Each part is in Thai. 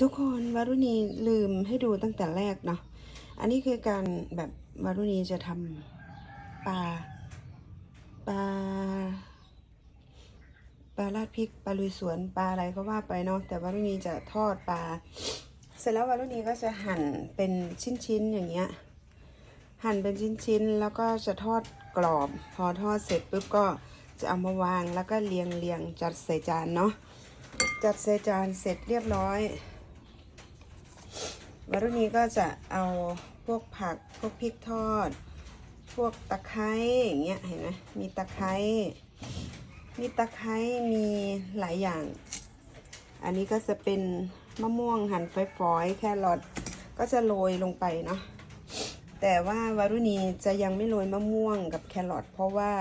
ทุกคนวารุณีลืมให้ดูตั้งแต่แรกเนาะ อันนี้คือการแบบวารุณีจะทำปลาปลาปลาราดพริกปลาลุยสวนปลาอะไรก็ว่าไปเนาะแต่วารุณีจะทอดปลาเสร็จแล้ววารุณีก็จะหั่นเป็นชิ้นๆอย่างเงี้ย หั่นเป็นชิ้นๆแล้วก็จะทอดกรอบ พอทอดเสร็จปุ๊บก็จะเอามาวางแล้วก็เรียงเรียงจัดใส่จานเนาะจัดใส่จานเสร็จเรียบร้อย วารุณีก็จะเอาพวกผักพวกพริกทอด พวกตะไคร้อย่างเงี้ยเห็นไหมมีตะไคร้มีตะไคร้มีหลายอย่าง อันนี้ก็จะเป็นมะม่วงหั่นฝอยๆแครอทก็จะโรยลงไปเนาะแต่ว่าวารุณีจะยังไม่โรยมะม่วงกับแครอทเพราะว่า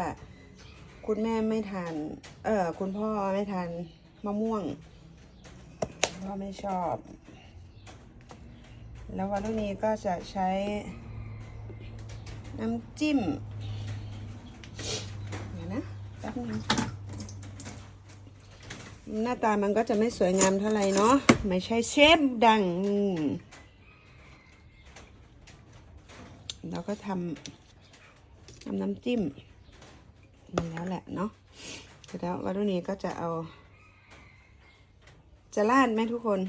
คุณแม่ไม่ทาน เออคุณพ่อไม่ทานมะม่วงพ่อไม่ชอบ แล้ววารุณีก็จะใช้น้ำจิ้มเดี๋ยวนะแป๊บนึงหน้าตามันก็จะไม่สวยงามเท่าไหร่เนาะไม่ใช่เชฟดังแล้วก็ทำทำน้ำจิ้มนี่แล้วแหละเนาะเสร็จแล้ววัตถุนี้ก็จะเอา จะราดไหมทุกคน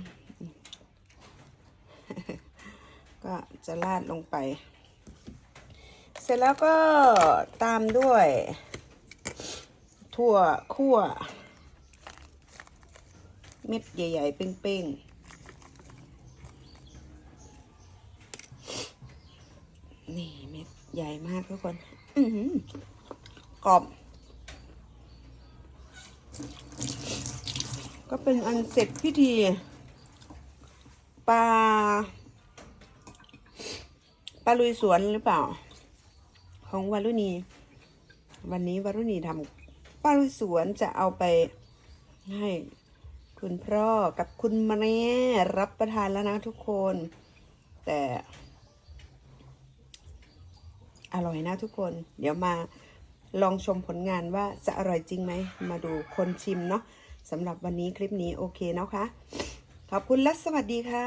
ก็จะราดลงไป เสร็จแล้วก็ตามด้วย ถั่วคั่ว เม็ดใหญ่ ๆ เป้งๆ นี่เม็ดใหญ่มากทุกคน อืกรอบ ก็เป็นอันเสร็จพิธีปลา ปลาลุยสวนหรือเปล่า ของวารุณี วันนี้วารุณีทำปลาลุยสวนจะเอาไปให้คุณพ่อกับคุณแม่รับประทานแล้วนะทุกคน แต่ อร่อยนะทุกคน เดี๋ยวมาลองชมผลงานว่าจะอร่อยจริงไหม มาดูคนชิมเนาะสำหรับวันนี้คลิปนี้โอเคเนาะคะ ขอบคุณและสวัสดีค่ะ